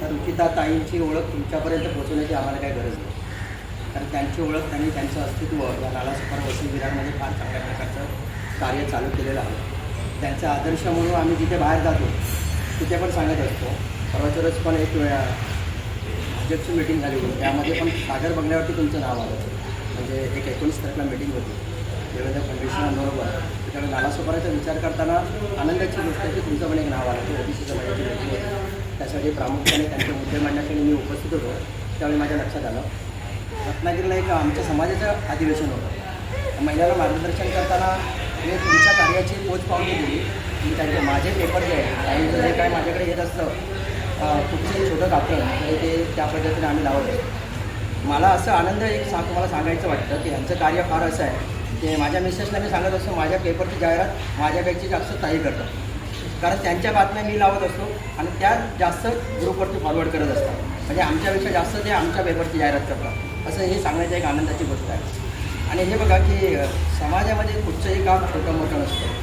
तर रुचिता ताईंची ओळख तुमच्यापर्यंत पोहोचवण्याची आम्हाला काही गरज नाही. कारण त्यांची ओळख त्यांनी त्यांचं अस्तित्व या नाला सुपर वसई विरारमध्ये फार चांगल्या प्रकारचं कार्य चालू केलेलं आहे. त्यांचा आदर्श म्हणून आम्ही जिथे बाहेर जातो तिथे पण सांगत असतो. परवाचरच पण एक वेळा भाजपची मिटिंग झाली होती. त्यामध्ये पण सागर बंगल्यावरती तुमचं नाव आलं म्हणजे एक एकोणीस तारखेला मिटिंग होती. देवेंद्र फडणवीसांबरोबर त्याच्याकडे नालासोपाराचा विचार करताना आनंदाची गोष्ट आहे की तुमचं पण एक नाव आलं ते होती प्रामुख्याने त्यांचे मुद्दे मांडण्यासाठी मी उपस्थित होतो त्यावेळी माझ्या लक्षात आलं. रत्नागिरीला एक आमच्या समाजाचं अधिवेशन होतं. महिलाला मार्गदर्शन करताना मी तुमच्या कार्याची पोच पावली दिली मी त्यांचे माझे पेपर जे आहे काही जे काय माझ्याकडे येत असतं अं, कुठचंही छोटं कापड तरी ते त्या पद्धतीने आम्ही लावतो मला असं आनंद एक सांग तुम्हाला सांगायचं वाटतं की ह्यांचं कार्य फार असं आहे. की माझ्या मिसेसला मी सांगत असतो माझ्या पेपरची जाहिरात माझ्यापेक्षा जास्त ताई करतात. कारण त्यांच्या बातम्या मी लावत असतो आणि त्या जास्त ग्रुपवरती फॉरवर्ड करत असतात. म्हणजे आमच्यापेक्षा जास्त ते आमच्या पेपरची जाहिरात करतात. असं हे सांगण्याची एक आनंदाची गोष्ट आहे. आणि हे बघा की समाजामध्ये कुठचंही काम छोटं मोठं नसतं.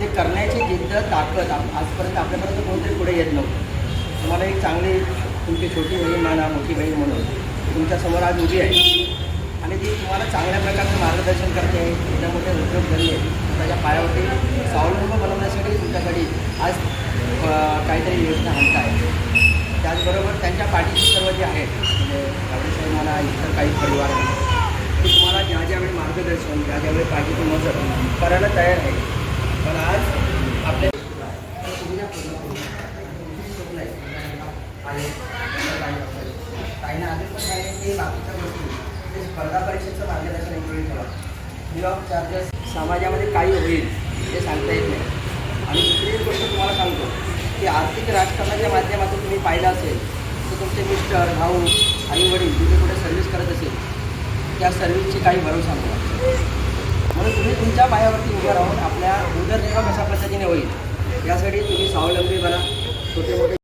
ते करण्याची जिद्द ताकद आजपर्यंत आपल्यापर्यंत कोणतरी पुढे येत नव्हतं. तुम्हाला एक चांगली तुमची छोटी बहीण म्हणा मोठी बहीण म्हणून तुमच्यासमोर आज उभी आहे. आणि ती तुम्हाला चांगल्या प्रकारचं मार्गदर्शन करते मोठ्या मोठे उद्योग धंदे त्याच्या पायावरती स्वावलंब त्याचबरोबर त्यांच्या पाठीशी सर्व जे आहेत म्हणजे गावडेसाहेब मला इतर काही परिवार आहेत ते तुम्हाला ज्या ज्यावेळी मार्गदर्शन ज्या ज्यावेळी पाहिजे ती मदत करायला तयार आहे पण आज आपल्या ना आधी पण काही की बाकीच्या गोष्टी ते स्पर्धा परीक्षेचं मार्गदर्शन एकवेळी करा फ्री चार्जेस समाजामध्ये काही होईल ते सांगता येत नाही आणि दुसरी एक गोष्ट तुम्हाला सांगतो की आर्थिक राजकारणाच्या माध्यमातून तुम्ही पाहिलं असेल तर तुमचे मिस्टर भाऊ आई वडील तुम्ही कुठे सर्व्हिस करत असेल त्या सर्व्हिसची काही भरोसा नाही. म्हणून तुम्ही तुमच्या पायावरती उभं राहून आपल्या उदरनिर्वाह कशा पद्धतीने होईल यासाठी तुम्ही स्वावलंबी बना. छोटे मोठे